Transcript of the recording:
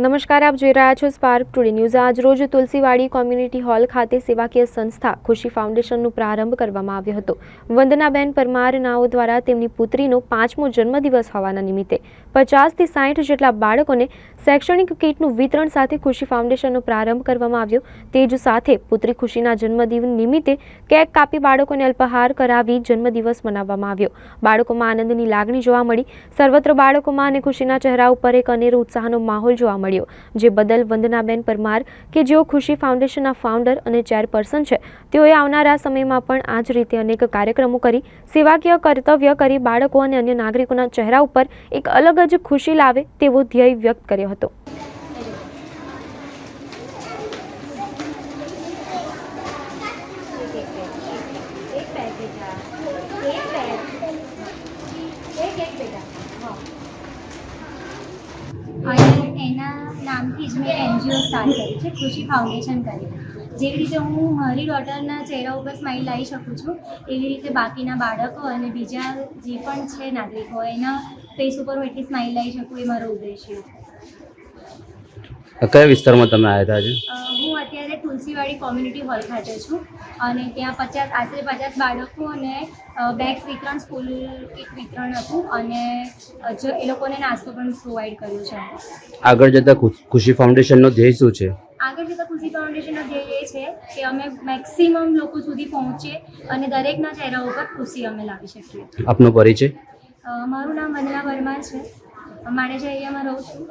નમસ્કાર, આપ જોઈ રહ્યા છો સ્પાર્ક ટુડે ન્યૂઝ આજ રોજ તુલસીવાડી કોમ્યુનિટી હોલ ખાતે સેવાકીય સંસ્થા ખુશી ફાઉન્ડેશનનો પ્રારંભ કરવામાં આવ્યો હતો. વંદનાબેન પરમાર નાઓ દ્વારા તેમની પુત્રીનો પાંચમો જન્મદિવસ હોવાના નિમિત્તે પચાસથી સાઠ જેટલા બાળકોને શૈક્ષણિક કીટનું વિતરણ સાથે ખુશી ફાઉન્ડેશનનો પ્રારંભ કરવામાં આવ્યો. તે જ સાથે પુત્રી ખુશીના જન્મદિવસ નિમિત્તે કેક કાપી બાળકોને અલ્પાહાર કરાવી જન્મદિવસ મનાવવામાં આવ્યો. બાળકોમાં આનંદની લાગણી જોવા મળી. સર્વત્ર બાળકોમાં અને ખુશીના ચહેરા ઉપર એક અનેરો ઉત્સાહનો માહોલ જોવા મળ્યો. જે બદલ વંદનાબેન પરમાર કે જેઓ ખુશી ફાઉન્ડેશનના ફાઉન્ડર અને ચેરપર્સન છે, તેઓએ આવનારા સમયમાં પણ આ જ રીતે અનેક કાર્યક્રમો કરી, સેવાકીય કર્તવ્ય કરી બાળકો અને અન્ય નાગરિકોના ચહેરા ઉપર એક અલગ જ ખુશી લાવે તેવો ધ્યેય વ્યક્ત કર્યો હતો અને એના નામથી જ મેં એનજીઓ સ્ટાર્ટ કરી છે ખુશી ફાઉન્ડેશન કરી. જેવી રીતે હું મારી ડોટરના ચહેરા ઉપર સ્માઇલ લાવી શકું છું એવી રીતે બાકીના બાળકો અને બીજા જે પણ છે નાગરિકો એના ફેસ ઉપર હું એટલી સ્માઇલ લાવી શકું એ મારો ઉદ્દેશ્ય છે. કયા વિસ્તારમાં તમે આવ્યા હતા આજે? તુલસીવાડી કોમ્યુનિટી હોલ ખાતે છું. અને ત્યાં પચાસ આશરે પચાસ બાળકો અને બેગ્સ વિતરણ સ્કૂલ એક વિતરણ હતું અને જો એ લોકોને નાસ્તો પણ પ્રોવાઈડ કર્યો છે. આગળ જતા ખુશ- ફાઉન્ડેશનનો ધ્યેય શું છે? આગળ જતાં ખુશી ફાઉન્ડેશનનો ધ્યેય એ છે કે અમે મેક્સિમમ લોકો સુધી પહોંચીએ અને દરેકના ચહેરા ઉપર ખુશી અમે લાવી શકીએ. આપનો પરિચય? મારું નામ વંદના વર્મા છે. મારે જે એરિયામાં રહું છું.